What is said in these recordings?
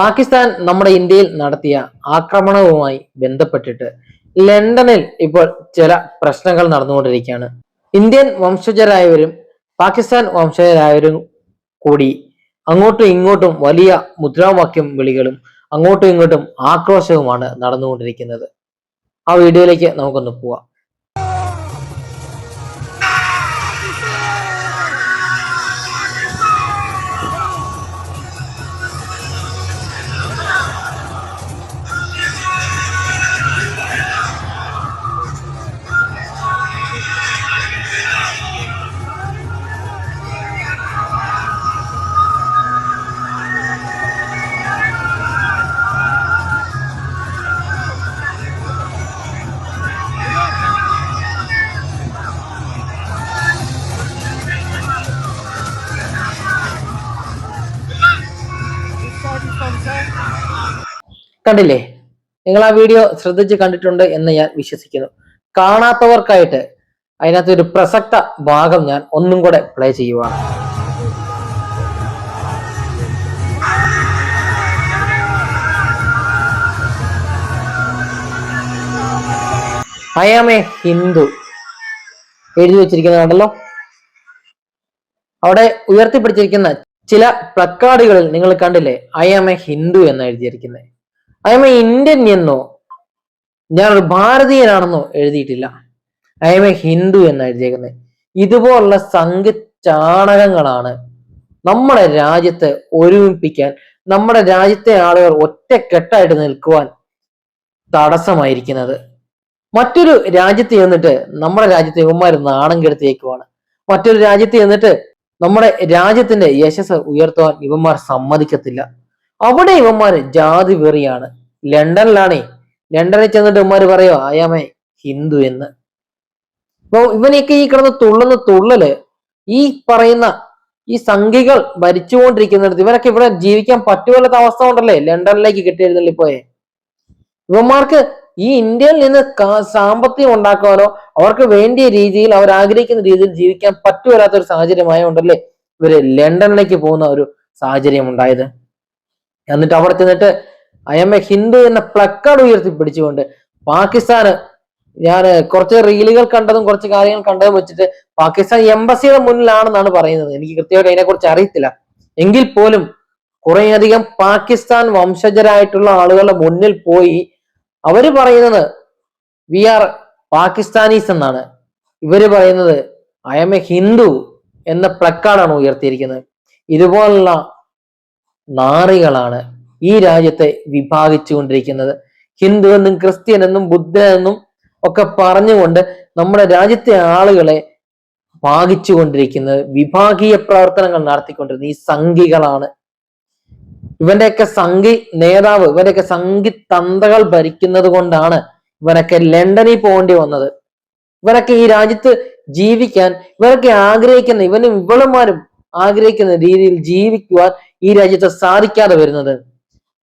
പാകിസ്ഥാൻ നമ്മുടെ ഇന്ത്യയിൽ നടത്തിയ ആക്രമണവുമായി ബന്ധപ്പെട്ടിട്ട് ലണ്ടനിൽ ഇപ്പോൾ ചില പ്രശ്നങ്ങൾ നടന്നുകൊണ്ടിരിക്കുകയാണ്. ഇന്ത്യൻ വംശജരായവരും പാകിസ്ഥാൻ വംശജരായവരും കൂടി അങ്ങോട്ടും ഇങ്ങോട്ടും വലിയ മുദ്രാവാക്യം വിളികളും അങ്ങോട്ടും ഇങ്ങോട്ടും ആക്രോശവുമാണ് നടന്നുകൊണ്ടിരിക്കുന്നത്. ആ വീഡിയോയിലേക്ക് നമുക്കൊന്ന് പോവാം. കണ്ടില്ലേ? നിങ്ങൾ ആ വീഡിയോ ശ്രദ്ധിച്ച് കണ്ടിട്ടുണ്ട് എന്ന് ഞാൻ വിശ്വസിക്കുന്നു. കാണാത്തവർക്കായിട്ട് അതിനകത്ത് ഒരു പ്രസക്ത ഭാഗം ഞാൻ ഒന്നും കൂടെ പ്ലേ ചെയ്യുവാണ്. ഐ ഹിന്ദു എഴുതി വെച്ചിരിക്കുന്നത് കണ്ടല്ലോ അവിടെ ഉയർത്തിപ്പിടിച്ചിരിക്കുന്ന ചില പ്ലക്കാർഡുകളിൽ നിങ്ങൾ കണ്ടില്ലേ ഐ ആം എ ഹിന്ദു എന്ന് എഴുതിയിരിക്കുന്നത്. ഐ എം എ ഇന്ത്യൻ എന്നോ ഞാൻ ഞാനൊരു ഭാരതീയനാണെന്നോ എഴുതിയിട്ടില്ല. ഐ എം എ ഹിന്ദു എന്ന് എഴുതിയേക്കുന്നത് ഇതുപോലുള്ള സംഘ ചാണകങ്ങളാണ് നമ്മുടെ രാജ്യത്തെ ഒരുമിപ്പിക്കാൻ നമ്മുടെ രാജ്യത്തെ ആളുകൾ ഒറ്റക്കെട്ടായിട്ട് നിൽക്കുവാൻ തടസ്സമായിരിക്കുന്നത്. മറ്റൊരു രാജ്യത്ത് ചെന്നിട്ട് നമ്മുടെ രാജ്യത്തെ ഇവന്മാർ നാണം കെടുത്തിയേക്കുവാണ്. മറ്റൊരു രാജ്യത്ത് ചെന്നിട്ട് നമ്മുടെ രാജ്യത്തിന്റെ യശസ് ഉയർത്തുവാൻ ഇവന്മാർ സമ്മതിക്കത്തില്ല. അവിടെ ഇവന്മാർ ജാതി വെറിയാണ്. ലണ്ടനിലാണേ. ലണ്ടനിൽ ചെന്നിട്ട് ഇവന്മാർ പറയോ അയാമേ ഹിന്ദു എന്ന്. അപ്പൊ ഇവനെയൊക്കെ ഈ കിടന്ന് തുള്ളുന്ന തുള്ളൽ ഈ പറയുന്ന ഈ സംഖികൾ ഭരിച്ചുകൊണ്ടിരിക്കുന്നിടത്ത് ഇവരൊക്കെ ഇവിടെ ജീവിക്കാൻ പറ്റുമല്ലാത്ത അവസ്ഥ ഉണ്ടല്ലേ? ലണ്ടനിലേക്ക് കെട്ടിയെഴുന്നള്ളി പോയെ ഇവന്മാർക്ക് ഈ ഇന്ത്യയിൽ നിന്ന് സാമ്പത്തികം ഉണ്ടാക്കാനോ അവർക്ക് വേണ്ടിയ രീതിയിൽ അവർ ആഗ്രഹിക്കുന്ന രീതിയിൽ ജീവിക്കാൻ പറ്റുവരാത്ത ഒരു സാഹചര്യമായ ഉണ്ടല്ലേ? ഇവർ ലണ്ടനിലേക്ക് പോകുന്ന ഒരു സാഹചര്യം ഉണ്ടായത്. എന്നിട്ട് അവിടെ ചെന്നിട്ട് ഐ എം എ ഹിന്ദു എന്ന പ്ലക്കാർഡ് ഉയർത്തി പിടിച്ചുകൊണ്ട് പാകിസ്ഥാന് ഞാൻ കുറച്ച് റീലുകൾ കണ്ടതും കുറച്ച് കാര്യങ്ങൾ കണ്ടതും വെച്ചിട്ട് പാകിസ്ഥാൻ എംബസിയുടെ മുന്നിലാണെന്നാണ് പറയുന്നത്. എനിക്ക് കൃത്യമായിട്ട് അതിനെക്കുറിച്ച് അറിയത്തില്ല. എങ്കിൽ പോലും കുറേയധികം പാകിസ്ഥാൻ വംശജരായിട്ടുള്ള ആളുകളുടെ മുന്നിൽ പോയി അവർ പറയുന്നത് വി ആർ പാകിസ്ഥാനീസ് എന്നാണ്. ഇവർ പറയുന്നത് ഐ എം എ ഹിന്ദു എന്ന പ്ലക്കാർഡാണ് ഉയർത്തിയിരിക്കുന്നത്. ഇതുപോലുള്ള നാറികളാണ് ഈ രാജ്യത്തെ വിഭാഗിച്ചുകൊണ്ടിരിക്കുന്നത്. ഹിന്ദു എന്നും ക്രിസ്ത്യൻ എന്നും ബുദ്ധൻ എന്നും ഒക്കെ പറഞ്ഞുകൊണ്ട് നമ്മുടെ രാജ്യത്തെ ആളുകളെ ഭാഗിച്ചുകൊണ്ടിരിക്കുന്നത് വിഭാഗീയ പ്രവർത്തനങ്ങൾ നടത്തിക്കൊണ്ടിരുന്നത് ഈ സംഘികളാണ്. ഇവന്റെയൊക്കെ സംഘി നേതാവ് ഇവന്റെയൊക്കെ സംഘി തന്തകൾ ഭരിക്കുന്നത് കൊണ്ടാണ് ഇവനൊക്കെ ലണ്ടനിൽ പോകേണ്ടി വന്നത്. ഇവരൊക്കെ ഈ രാജ്യത്ത് ജീവിക്കാൻ ഇവരൊക്കെ ആഗ്രഹിക്കുന്ന ഇവനും ഇവളുമാരും ആഗ്രഹിക്കുന്ന രീതിയിൽ ജീവിക്കുവാൻ ഈ രാജ്യത്ത് സാധിക്കാതെ വരുന്നത്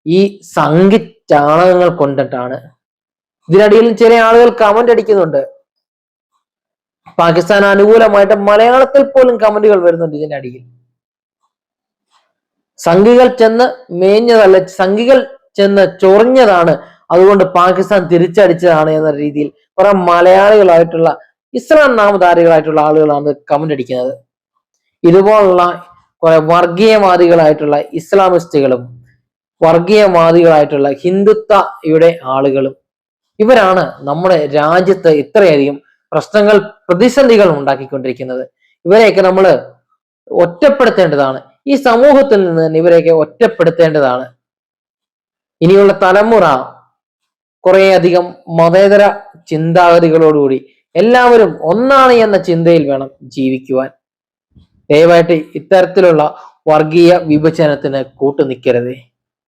ഈ സംഘി ചാണകങ്ങൾ കൊണ്ടിട്ടാണ്. ഇതിനിടയിൽ ചില ആളുകൾ കമന്റ് അടിക്കുന്നുണ്ട്. പാകിസ്ഥാൻ അനുകൂലമായിട്ട് മലയാളത്തിൽ പോലും കമന്റുകൾ വരുന്നുണ്ട് ഇതിനടിയിൽ. സംഘികൾ ചെന്ന് മേഞ്ഞതല്ല സംഘികൾ ചെന്ന് ചൊറിഞ്ഞതാണ്. അതുകൊണ്ട് പാകിസ്ഥാൻ തിരിച്ചടിച്ചതാണ് എന്ന രീതിയിൽ കുറെ മലയാളികളായിട്ടുള്ള ഇസ്ലാം നാമധാരികളായിട്ടുള്ള ആളുകളാണ് കമന്റ് അടിക്കുന്നത്. ഇതുപോലുള്ള കുറെ വർഗീയവാദികളായിട്ടുള്ള ഇസ്ലാമിസ്റ്റുകളും വർഗീയവാദികളായിട്ടുള്ള ഹിന്ദുത്വയുടെ ആളുകളും ഇവരാണ് നമ്മുടെ രാജ്യത്ത് ഇത്രയധികം പ്രശ്നങ്ങൾ പ്രതിസന്ധികൾ ഉണ്ടാക്കിക്കൊണ്ടിരിക്കുന്നത്. ഇവരെയൊക്കെ നമ്മൾ ഒറ്റപ്പെടുത്തേണ്ടതാണ്. ഈ സമൂഹത്തിൽ നിന്ന് തന്നെ ഇവരെയൊക്കെ ഒറ്റപ്പെടുത്തേണ്ടതാണ്. ഇനിയുള്ള തലമുറ കുറേയധികം മതേതര ചിന്താഗതികളോടുകൂടി എല്ലാവരും ഒന്നാണ് എന്ന ചിന്തയിൽ വേണം ജീവിക്കുവാൻ. ദയവായിട്ട് ഇത്തരത്തിലുള്ള വർഗീയ വിഭജനത്തിന് കൂട്ടു നിൽക്കരുതേ